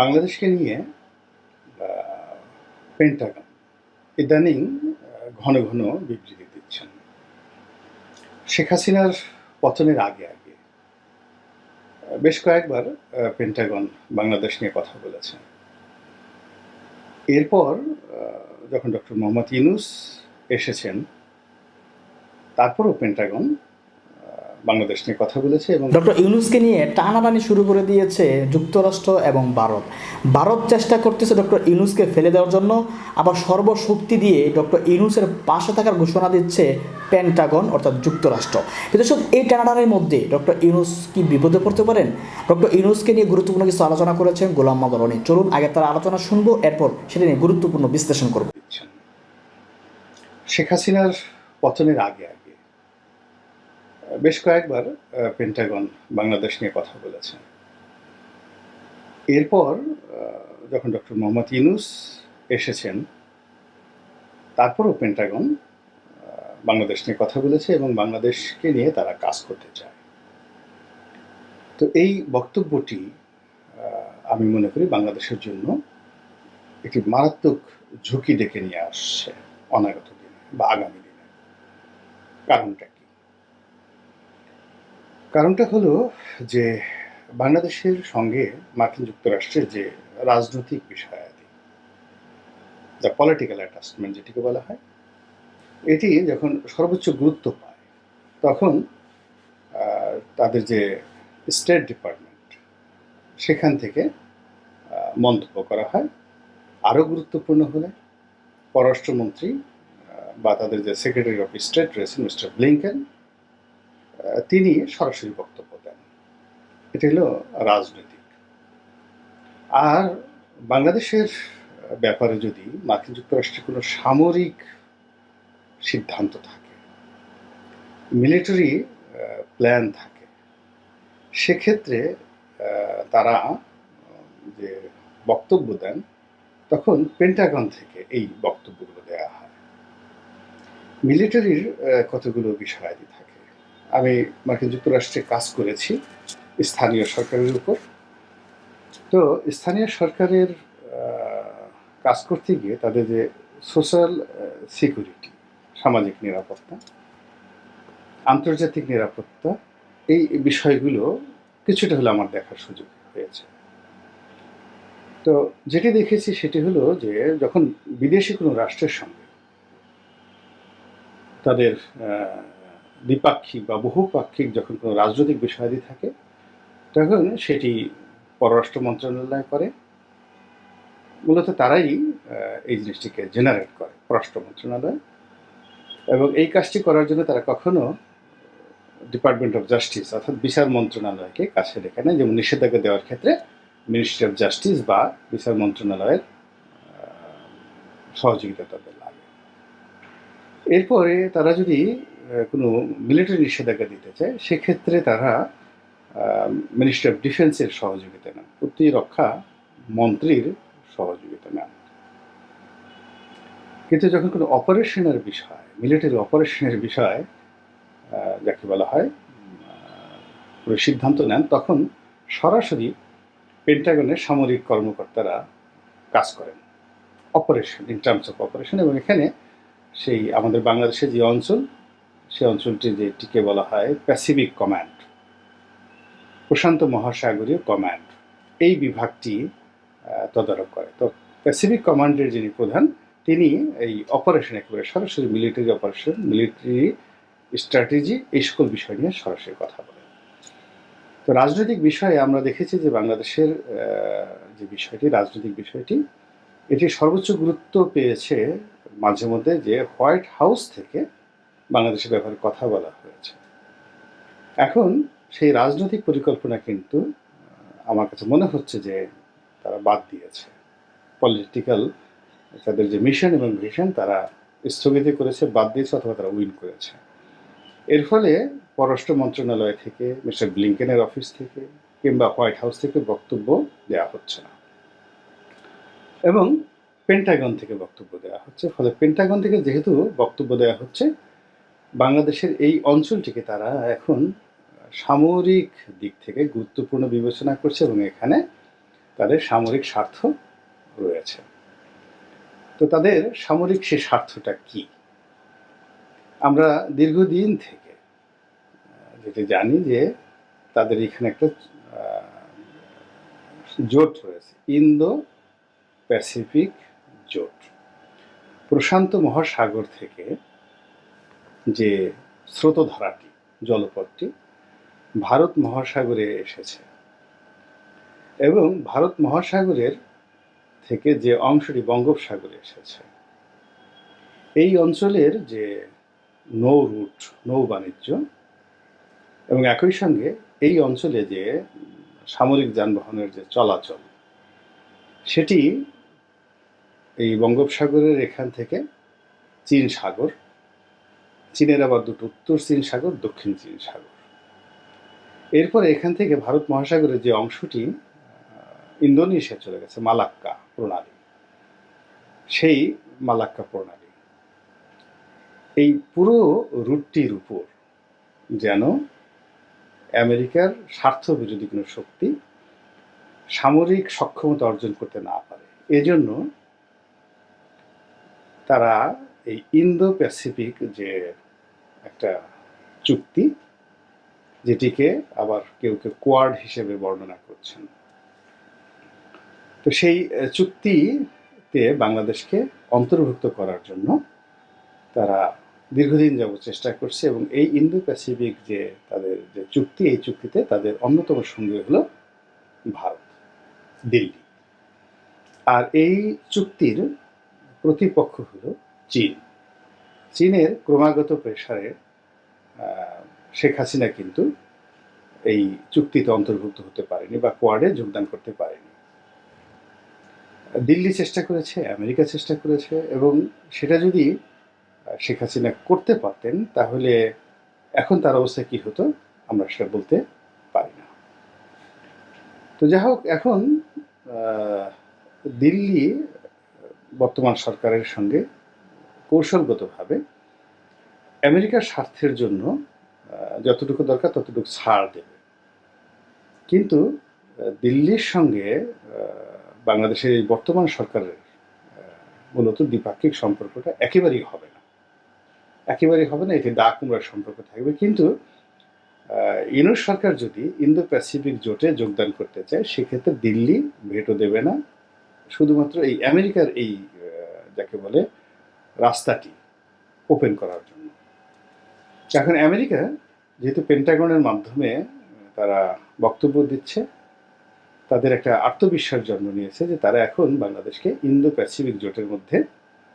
বাংলাদেশকে নিয়ে পেন্টাগন ইদানিং ঘন ঘন বিবৃতি দিচ্ছেন। শেখ হাসিনার পতনের আগে আগে বেশ কয়েকবার পেন্টাগন বাংলাদেশ নিয়ে কথা বলেছে। এরপর যখন ডক্টর মোহাম্মদ ইউনুস এসেছেন, তারপরও পেন্টাগন বাংলাদেশ নিয়ে কথা বলেছে এবং ডক্টর ইউনুসকে নিয়ে টানাটানি শুরু করে দিয়েছে যুক্তরাষ্ট্র এবং ভারত। ভারত চেষ্টা করতেছে ডক্টর ইউনুসকে ফেলে দেওয়ার জন্য আবার সর্বশক্তি দিয়ে ডক্টর ইউনুসের পাশে থাকার ঘোষণা দিচ্ছে পেন্টাগন অর্থাৎ যুক্তরাষ্ট্র। কিন্তু দর্শক এই টানাটানির মধ্যে ডক্টর ইউনুস কি বিপদে পড়তে পারেন? ডক্টর ইউনুসকে নিয়ে গুরুত্বপূর্ণ কিছু আলোচনা করেছেন গোলাম মাদরণী চলুন আগে তার আলোচনা শুনব এরপর সেটা নিয়ে গুরুত্বপূর্ণ বিশ্লেষণ করব। শেখ হাসিনার পতনের আগে আগে বেশ কয়েকবার পেন্টাগন বাংলাদেশ নিয়ে কথা বলেছে। এরপর যখন ডক্টর মোহাম্মদ ইউনুস এসেছেন, তারপরও পেন্টাগন বাংলাদেশ নিয়ে কথা বলেছে এবং বাংলাদেশকে নিয়ে তারা কাজ করতে চায়। তো এই বক্তব্যটি আমি মনে করি বাংলাদেশের জন্য একটি মারাত্মক ঝুঁকি ডেকে নিয়ে আসছে অনাগত দিনে বা আগামী দিনে। কারণটা কি? কারণটা হলো যে বাংলাদেশের সঙ্গে মার্কিন যুক্তরাষ্ট্রের যে রাজনৈতিক বিষয়াদি দ্য পলিটিক্যাল অ্যাটাচমেন্ট যেটিকে বলা হয় এটি যখন সর্বোচ্চ গুরুত্ব পায় তখন তাদের যে স্টেট ডিপার্টমেন্ট সেখান থেকে মন্তব্য করা হয়। আরও গুরুত্বপূর্ণ হলে পররাষ্ট্রমন্ত্রী বা তাদের যে সেক্রেটারি অফ স্টেট রয়েছেন মিস্টার ব্লিংকেন আহ, তিনি সরাসরি বক্তব্য দেন। এটা হলো রাজনৈতিক। আর বাংলাদেশের ব্যাপারে যদি মার্কিন যুক্তরাষ্ট্রের কোনো সামরিক সিদ্ধান্ত থাকে, মিলিটারি প্ল্যান থাকে, সেক্ষেত্রে তারা যে বক্তব্য দেন, তখন পেন্টাগন থেকে এই বক্তব্যগুলো দেওয়া হয়। মিলিটারির কতগুলো বিষয়াদি থাকে। আমি মার্কিন যুক্তরাষ্ট্রে কাজ করেছি, স্থানীয় সরকারের উপর। তো স্থানীয় সরকারের কাজ করতে গিয়ে তাদের যে সোশ্যাল সিকিউরিটি, সামাজিক নিরাপত্তা, আন্তর্জাতিক নিরাপত্তা, এই বিষয়গুলো কিছুটা হলে আমার দেখার সুযোগ হয়েছে তো যেটি দেখেছি সেটি হলো যে যখন বিদেশি কোনো রাষ্ট্রের সঙ্গে তাদের দ্বিপাক্ষিক বা বহুপাক্ষিক যখন কোনো রাজনৈতিক বিষয়াদি থাকে, তখন সেটি পররাষ্ট্র মন্ত্রণালয় করে। মূলত তারাই এই জিনিসটিকে জেনারেট করে, পররাষ্ট্র মন্ত্রণালয়। এবং এই কাজটি করার জন্য তারা কখনো ডিপার্টমেন্ট অফ জাস্টিস অর্থাৎ বিচার মন্ত্রণালয়কে কাছে রেখে নেয় যেমন নিষেধাজ্ঞা দেওয়ার ক্ষেত্রে মিনিস্ট্রি অফ জাস্টিস বা বিচার মন্ত্রণালয়ের সহযোগিতা তাদের লাগে। এরপরে তারা যদি কোনো মিলিটারি নিষেধাজ্ঞা দিতে চায়, সেক্ষেত্রে তারা মিনিস্ট্রি অফ ডিফেন্সের সহযোগিতা নেন, প্রতিরক্ষা মন্ত্রীর সহযোগিতা নেন। কিন্তু যখন কোনো অপারেশনের বিষয় মিলিটারি অপারেশনের বিষয় যাকে বলা হয় পুরো সিদ্ধান্ত নেন, তখন সরাসরি পেন্টাগনের সামরিক কর্মকর্তারা কাজ করেন। Operation in terms of operation এবং এখানে সেই আমাদের বাংলাদেশের যে অঞ্চল সেই অঞ্চলটি যেটিকে বলা হয় প্যাসিফিক কমান্ড প্রশান্ত মহাসাগরীয় কমান্ড এই বিভাগটি তদারক করে। তো প্যাসিফিক কমান্ডের যিনি প্রধান, তিনি এই অপারেশন একেবারে সরাসরি মিলিটারি অপারেশন মিলিটারি স্ট্র্যাটেজি এই সকল বিষয় নিয়ে সরাসরি কথা বলেন। তো রাজনৈতিক বিষয়ে আমরা দেখেছি যে বাংলাদেশের যে বিষয়টি, রাজনৈতিক বিষয়টি, এটি সর্বোচ্চ গুরুত্ব পেয়েছে মাঝে মধ্যে যে হোয়াইট হাউস থেকে বাংলাদেশের ব্যাপারে কথা বলা হয়েছে। এখন সেই রাজনৈতিক পরিকল্পনা কিন্তু আমার কাছে মনে হচ্ছে যে তারা বাদ দিয়েছে। পলিটিক্যাল তাদের যে মিশন এবং ভিশন তারা স্থগিত করেছে, বাদ দিয়েছে অথবা তারা উইন করেছে। এর ফলে পররাষ্ট্র মন্ত্রণালয় থেকে, মিস্টার ব্লিংকেনের অফিস থেকে কিংবা হোয়াইট হাউস থেকে বক্তব্য দেওয়া হচ্ছে না। এবং পেন্টাগন থেকে বক্তব্য দেওয়া হচ্ছে। ফলে পেন্টাগন থেকে যেহেতু বক্তব্য দেওয়া হচ্ছে বাংলাদেশের এই অঞ্চলটিকে তারা এখন সামরিক দিক থেকে গুরুত্বপূর্ণ বিবেচনা করছে এবং এখানে তাদের সামরিক স্বার্থ রয়েছে। তো তাদের সামরিক সে স্বার্থটা কি? আমরা দীর্ঘদিন থেকে যেটা জানি যে তাদের এখানে একটা জোট রয়েছে ইন্দো প্যাসিফিক জোট। প্রশান্ত মহাসাগর থেকে যে স্রোতধারাটি, জলপথটি ভারত মহাসাগরে এসেছে। এবং ভারত মহাসাগরের থেকে যে অংশটি বঙ্গোপসাগরে এসেছে, এই অঞ্চলের যে নৌ রুট, নৌ বাণিজ্য এবং একই সঙ্গে এই অঞ্চলে যে সামরিক যানবাহনের যে চলাচল, সেটি এই বঙ্গোপসাগরের এখান থেকে চীন সাগর চীনের আবার দুটো উত্তর চীন সাগর, দক্ষিণ চীন সাগর। এরপরে এখান থেকে ভারত মহাসাগরের যে অংশটি ইন্দোনেশিয়া চলে গেছে, মালাক্কা প্রণালী। সেই মালাক্কা প্রণালী। এই পুরো রুটটির উপর যেন আমেরিকার স্বার্থ বিরোধী কোনো শক্তি সামরিক সক্ষমতা অর্জন করতে না পারে। এজন্য তারা এই ইন্দো প্যাসিফিক যে একটা চুক্তি যেটিকে আবার কেউ কেউ কোয়ার্ড হিসেবে বর্ণনা করছেন। তো সেই চুক্তিতে বাংলাদেশকে অন্তর্ভুক্ত করার জন্য তারা দীর্ঘদিন যাবত চেষ্টা করছে এবং এই ইন্দো প্যাসিফিক যে তাদের যে চুক্তি, এই চুক্তিতে তাদের অন্যতম সঙ্গী হলো ভারত, দিল্লি। আর এই চুক্তির প্রতিপক্ষ হলো চীন। চীনের ক্রমাগত প্রেসারে শেখ হাসিনা কিন্তু এই চুক্তিতে অন্তর্ভুক্ত হতে পারেনি বা কোয়াডে যোগদান করতে পারেনি। দিল্লি চেষ্টা করেছে, আমেরিকা চেষ্টা করেছে এবং সেটা যদি শেখ হাসিনা করতে পারতেন তাহলে এখন তার অবস্থা কি হতো আমরা সেটা বলতে পারি না। তো যাই হোক, এখন দিল্লি, বর্তমান সরকারের সঙ্গে কৌশলগতভাবে আমেরিকার স্বার্থের জন্য যতটুকু দরকার ততটুকু ছাড় দেবে। কিন্তু দিল্লির সঙ্গে বাংলাদেশের এই বর্তমান সরকারের মূলত দ্বিপাক্ষিক সম্পর্কটা একেবারেই হবে না। একেবারেই হবে না এটি দা কুমড়ার সম্পর্ক থাকবে। কিন্তু আহ, ইউনুস সরকার যদি ইন্দো প্যাসিফিক জোটে যোগদান করতে চায় সেক্ষেত্রে দিল্লি ভেটো দেবে না। শুধুমাত্র এই আমেরিকার এই যাকে বলে রাস্তাটি ওপেন করার জন্য। এখন আমেরিকা যেহেতু পেন্টাগনের মাধ্যমে তারা বক্তব্য দিচ্ছে, তাদের একটা আত্মবিশ্বাস জন্ম নিয়েছে যে তারা এখন বাংলাদেশকে ইন্দো প্যাসিফিক জোটের মধ্যে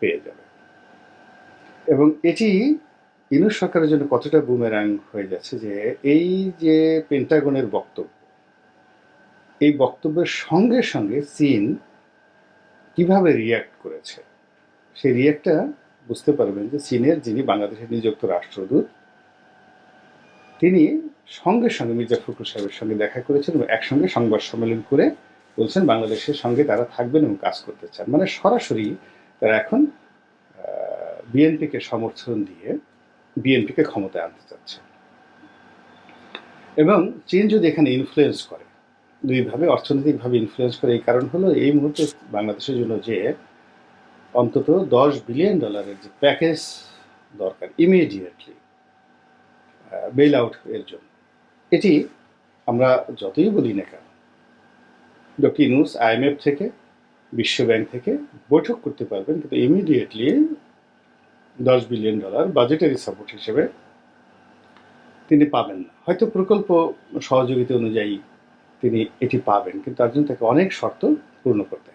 পেয়ে যাবে। এবং এটি ইউনুস সরকারের জন্য কতটা বুমেরাং হয়ে যাচ্ছে যে এই যে পেন্টাগনের বক্তব্য, এই বক্তব্যের সঙ্গে সঙ্গে চীন কীভাবে রিয়্যাক্ট করেছে? সেই রিয়্যাক্টটা বুঝতে পারবেন যে চীনের যিনি বাংলাদেশের নিযুক্ত রাষ্ট্রদূত, তিনি সঙ্গে সঙ্গে মির্জা ফখরুল সাহেবের সঙ্গে দেখা করেছেন এবং একসঙ্গে সংবাদ সম্মেলন করে বলছেন বাংলাদেশের সঙ্গে তারা থাকবেন এবং কাজ করতে চান। মানে সরাসরি তারা এখন বিএনপিকে সমর্থন দিয়ে বিএনপিকে ক্ষমতায় আনতে চাচ্ছে। এবং চীন যদি এখানে ইনফ্লুয়েন্স করে দুইভাবে অর্থনৈতিকভাবে ইনফ্লুয়েন্স করে, এই কারণ হলো এই মুহূর্তে বাংলাদেশের জন্য যে অন্তত দশ বিলিয়ন ডলারের যে প্যাকেজ দরকার ইমিডিয়েটলি বেল আউট এর জন্য। এটি আমরা যতই বলি না কেন ডক্টর ইনুস আইএমএফ থেকে বিশ্বব্যাংক থেকে বৈঠক করতে পারবেন, কিন্তু ইমিডিয়েটলি দশ বিলিয়ন ডলার বাজেটারি সাপোর্ট হিসেবে তিনি পাবেন না। হয়তো প্রকল্প সহযোগিতা অনুযায়ী তিনি এটি পাবেন, কিন্তু তার জন্য তাকে অনেক শর্ত পূর্ণ করতে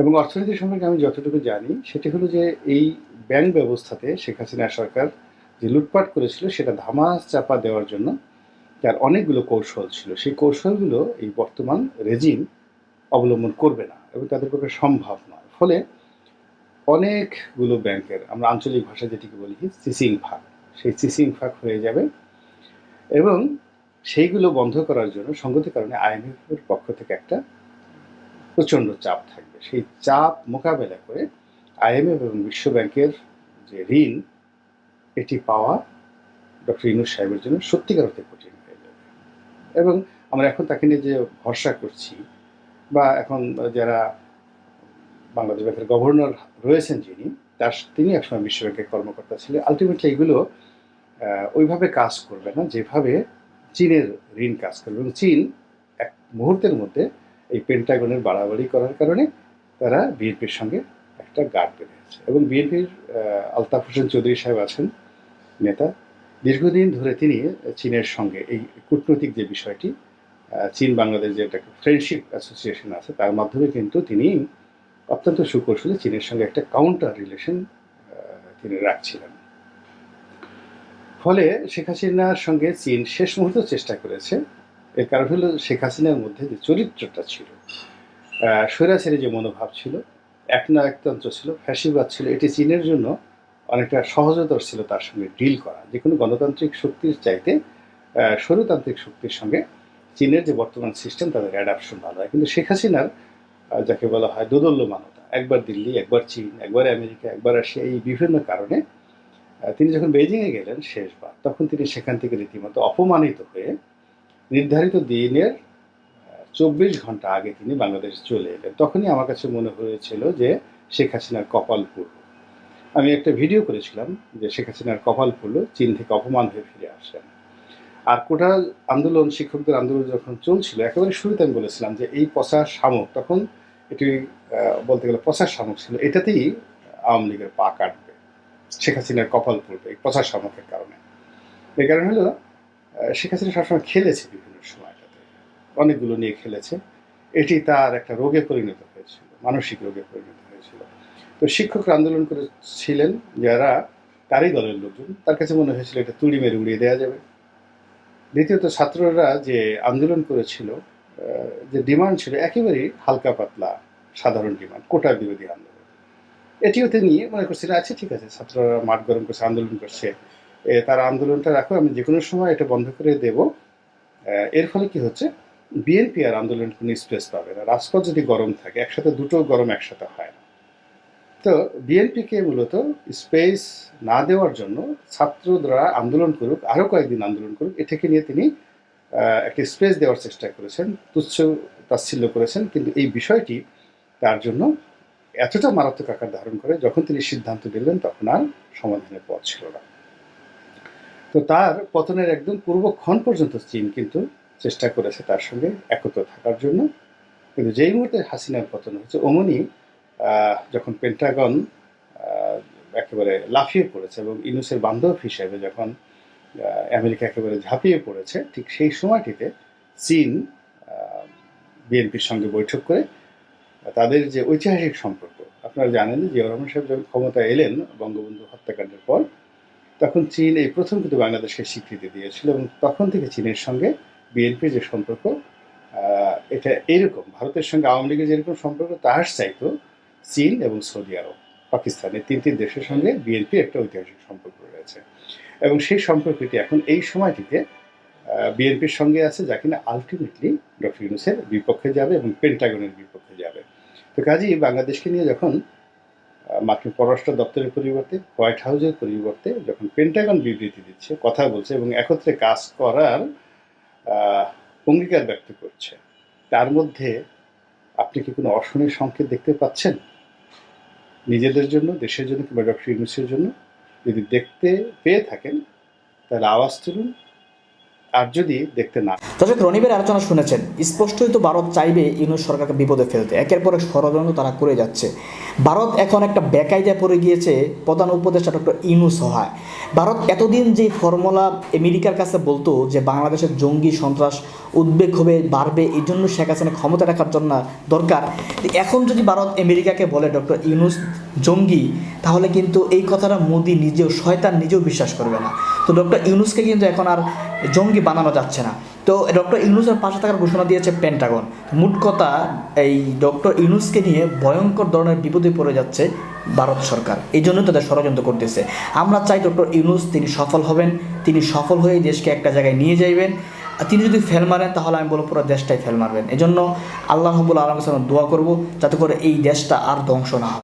এবং অর্থনীতি সম্পর্কে আমি যতটুকু জানি, সেটি হলো যে এই ব্যাংক ব্যবস্থাতে শেখ হাসিনা সরকার যে লুটপাট করেছিল, সেটা ধামাস চাপা দেওয়ার জন্য তার অনেকগুলো কৌশল ছিল। সেই কৌশলগুলো এই বর্তমান রেজিম অবলম্বন করবে না এবং তাদের পক্ষে সম্ভব নয়। ফলে অনেকগুলো ব্যাংকের, আমরা আঞ্চলিক ভাষায় যেটিকে বলি সিসিং ফাঁক। সেই সিসিং ফাঁক হয়ে যাবে এবং সেইগুলো বন্ধ করার জন্য সঙ্গতির কারণে আইএমএফের পক্ষ থেকে একটা প্রচণ্ড চাপ থাকবে। সেই চাপ মোকাবেলা করে আইএমএফ এবং বিশ্ব ব্যাংকের যে ঋণ, এটি পাওয়া ডক্টর ইনুস সাহেবের জন্য সত্যিকার অর্থে কঠিন হয়ে যাবে। এবং আমরা এখন তাকে নিয়ে যে ভরসা করছি বা এখন যারা বাংলাদেশ ব্যাংকের গভর্নর রয়েছেন যিনি, তার তিনি একসময় বিশ্বব্যাংকের কর্মকর্তা ছিলেন। আলটিমেটলি এগুলো ওইভাবে কাজ করবে না, যেভাবে চীনের ঋণ কাজ করবে। এবং চীন এক মুহূর্তের মধ্যে এই পেন্টাগনের বাড়াবাড়ি করার কারণে তারা বিএনপির সঙ্গে একটা গাঢ় বেঁধেছে। এবং বিএনপির আলতাফ হোসেন চৌধুরী সাহেব আছেন, নেতা। দীর্ঘদিন ধরে তিনি চীনের সঙ্গে এই কূটনৈতিক যে বিষয়টি চীন বাংলাদেশ যে একটা ফ্রেন্ডশিপ অ্যাসোসিয়েশন আছে, তার মাধ্যমে কিন্তু তিনি অত্যন্ত সুকৌশলে চীনের সঙ্গে একটা কাউন্টার রিলেশন তিনি রাখছিলেন। ফলে শেখ হাসিনার সঙ্গে চীন শেষ মুহূর্তে চেষ্টা করেছে। এর কারণ হলো শেখ হাসিনার মধ্যে যে চরিত্রটা ছিল স্বৈরাচারী যে মনোভাব ছিল এক না একনায়কতন্ত্র ছিল ফ্যাসিবাদ ছিল এটি চীনের জন্য অনেকটা সহজতর ছিল তার সঙ্গে ডিল করা। যে কোনো গণতান্ত্রিক শক্তির চাইতে আহ, স্বৈরতান্ত্রিক শক্তির সঙ্গে চীনের যে বর্তমান সিস্টেম তাদের অ্যাডাপশন ভালো হয়। কিন্তু শেখ হাসিনার যাকে বলা হয় দোদল্যমানতা একবার দিল্লি একবার চীন একবার আমেরিকা একবার রাশিয়া এই বিভিন্ন কারণে তিনি যখন বেজিংয়ে গেলেন শেষবার তখন তিনি সেখান থেকে রীতিমতো অপমানিত হয়ে নির্ধারিত দিনের, চব্বিশ ঘণ্টা আগে তিনি বাংলাদেশ চলে এলেন। তখনই আমার কাছে মনে হয়েছিল যে শেখ হাসিনার কপাল পুরল আমি একটা ভিডিও করেছিলাম যে শেখ হাসিনার কপাল পুরল চীন থেকে অপমান হয়ে ফিরে আসলেন আর কোটা আন্দোলন, শিক্ষকদের আন্দোলন যখন চলছিল, একেবারে শুরুতে আমি বলেছিলাম যে এই পচা শামুক, তখন এটি বলতে গেলে পচা শামুক ছিল। এটাতেই আওয়ামী লীগের পা কাটবে। শেখ হাসিনার কপাল পড়বে এই পচা শামুকের কারণে। এই কারণ হলো শেখ হাসিনা সবসময় খেলেছে বিভিন্ন সময়টাতে। অনেকগুলো নিয়ে খেলেছে। এটি তার একটা রোগে পরিণত হয়েছিল, মানসিক রোগে পরিণত হয়েছিল। তো শিক্ষকরা আন্দোলন করেছিলেন যারা তারই দলের লোকজন। তার কাছে মনে হয়েছিল এটা তুড়ি মেরে উড়িয়ে দেওয়া যাবে। দ্বিতীয়ত ছাত্ররা যে আন্দোলন করেছিল যে ডিমান্ড ছিল, একেবারেই হালকা পাতলা, সাধারণ ডিমান্ড, কোটা বিরোধী আন্দোলন। এটিও তিনি মনে করছিলেন আচ্ছা ঠিক আছে, ছাত্ররা মাঠ গরম করছে, আন্দোলন করছে তার আন্দোলনটা রাখো, আমি যে কোনো সময় এটা বন্ধ করে দেব। এর ফলে কি হচ্ছে? বিএনপি আর আন্দোলন কোনো স্পেস পাবে না। রাজপথ যদি গরম থাকে, একসাথে দুটো গরম একসাথে হয় না। তো বিএনপিকে মূলত স্পেস না দেওয়ার জন্য ছাত্ররা আন্দোলন করুক আরও কয়েকদিন আন্দোলন করুক এটাকে নিয়ে তিনি একটা স্পেস দেওয়ার চেষ্টা করেছেন, তুচ্ছ তাচ্ছিল্য করেছেন। কিন্তু এই বিষয়টি তার জন্য এতটা মারাত্মক আকার ধারণ করে, যখন তিনি সিদ্ধান্ত নিলেন, তখন আর সমাধানের পথ ছিল না। তো তার পতনের একদম পূর্বক্ষণ পর্যন্ত চীন কিন্তু চেষ্টা করেছে তার সঙ্গে একত্র থাকার জন্য। কিন্তু যেই মুহূর্তে হাসিনার পতন হয়েছে, অমনি যখন পেন্টাগন একেবারে লাফিয়ে পড়েছে এবং ইনুসের বান্ধব হিসেবে যখন আমেরিকা একেবারে ঝাঁপিয়ে পড়েছে, ঠিক সেই সময়টিতে চীন বিএনপির সঙ্গে বৈঠক করে তাদের যে ঐতিহাসিক সম্পর্ক, আপনারা জানেন যে জিয়াউর রহমান সাহেব যখন ক্ষমতা এলেন বঙ্গবন্ধু হত্যাকাণ্ডের পর তখন চীন এই প্রথম কিন্তু বাংলাদেশকে স্বীকৃতি দিয়েছিল এবং তখন থেকে চীনের সঙ্গে বিএনপির যে সম্পর্ক এটা এরকম, ভারতের সঙ্গে আওয়ামী লীগের যেরকম সম্পর্ক, তার চাইতো চীন এবং সৌদি আরব পাকিস্তানের এই তিনটি দেশের সঙ্গে বিএনপি একটা ঐতিহাসিক সম্পর্ক রয়েছে। এবং সেই সম্পর্কটি এখন এই সময়টিতে বিএনপির সঙ্গে আছে যা কিনা আলটিমেটলি ডক্টর ইউনুসের বিপক্ষে যাবে এবং পেন্টাগনের বিপক্ষে যাবে। তো কাজেই বাংলাদেশকে নিয়ে যখন মার্কিন পররাষ্ট্র দপ্তরের পরিবর্তে, হোয়াইট হাউসের পরিবর্তে যখন পেন্টাগন বিবৃতি দিচ্ছে, কথা বলছে এবং একত্রে কাজ করার অঙ্গীকার ব্যক্ত করছে, তার মধ্যে আপনি কি কোনো অশনির সংকেত দেখতে পাচ্ছেন? নিজেদের জন্য, দেশের জন্য কিংবা ডক্টর ইউনুসের জন্য যদি দেখতে পেয়ে থাকেন, তাহলে আওয়াজ তুলুন আর যদি দেখতে না দর্শক, রনিবের আলোচনা শুনেছেন। স্পষ্টই তো ভারত চাইবে ইউনুস সরকারকে বিপদে ফেলতে। একের পর এক ষড়যন্ত্র তারা করে যাচ্ছে। ভারত এখন একটা বেকায়দায় পড়ে গিয়েছে, প্রধান উপদেষ্টা ডক্টর ইউনুস হয় ভারত এতদিন যে ফর্মুলা আমেরিকার কাছে বলতো যে বাংলাদেশের জঙ্গি সন্ত্রাস উদ্বেগ হবে, বাড়বে, এই জন্য শেখ হাসিনা ক্ষমতা রাখার জন্য দরকার। এখন যদি ভারত আমেরিকাকে বলে ডক্টর ইউনুস জঙ্গি, তাহলে কিন্তু এই কথাটা মোদি নিজেও, শয়তান নিজেও বিশ্বাস করবে না। তো ডক্টর ইউনুসকে কিন্তু এখন আর জঙ্গি বানানো যাচ্ছে না। তো ডক্টর ইউনুসের পাশে থাকার ঘোষণা দিয়েছে পেন্টাগন মোট কথা, এই ডক্টর ইউনুসকে নিয়ে ভয়ঙ্কর ধরনের বিপদে পড়ে যাচ্ছে ভারত সরকার। এই জন্য তাদের ষড়যন্ত্র করতেছে। আমরা চাই ডক্টর ইউনুস তিনি সফল হবেন, তিনি সফল হয়ে দেশকে একটা জায়গায় নিয়ে যাইবেন। তিনি যদি ফেল মারেন, তাহলে আমি বলব পুরো দেশটাই ফেল মারবেন। এই জন্য আল্লাহ রব্বুল আলমের দোয়া করব, যাতে করে এই দেশটা আর ধ্বংস না হয়।